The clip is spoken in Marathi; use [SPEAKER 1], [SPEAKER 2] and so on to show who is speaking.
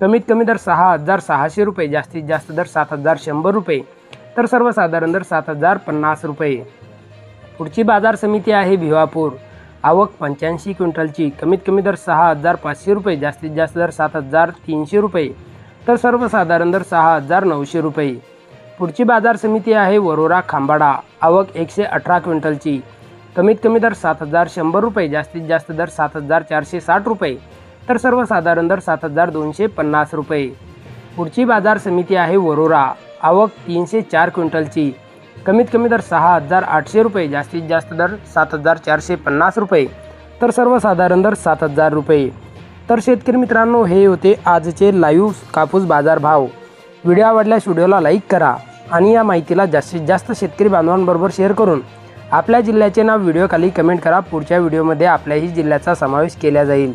[SPEAKER 1] कमीत कमी दर सहा हजार सहाशे रुपये जास्तीत जास्त दर सात हजार शंभर रुपये तर सर्वसाधारण दर सात हजार पन्नास रुपये. पुढची बाजार समिती आहे भिवापूर. आवक पंच्याऐंशी क्विंटलची कमीत कमी दर सहा हजार पाचशे रुपये जास्तीत जास्त दर सात हजार तीनशे रुपये तर सर्वसाधारण दर सहा हजार नऊशे रुपये. पुढची बाजार समिती आहे वरोरा खांबाडा. आवक एकशे अठरा क्विंटलची कमीत कमी दर सात हजार शंभर रुपये जास्तीत जास्त दर सात हजार चारशे साठ रुपये तर सर्वसाधारण दर सात हजार दोनशे पन्नास रुपये. पुढची बाजार समिती आहे वरोरा. आवक तीनशे चार क्विंटलची. कमीत कमी दर सहा हजार आठशे रुपये जास्तीत जास्त दर सात हजार चारशे पन्नास रुपये. तर सर्वसाधारण दर सात हजार रुपये. तर शेतकरी मित्रांनो हे होते आजचे लाईव्ह कापूस बाजार भाव. व्हिडिओ आवडल्यास व्हिडिओला लाईक करा आणि या माहितीला जास्तीत जास्त शेतकरी बांधवांबरोबर शेअर करून आपल्या जिल्ह्याचे नाव व्हिडिओखाली कमेंट करा. पुढच्या व्हिडिओमध्ये आपल्याही जिल्ह्याचा समावेश केला जाईल.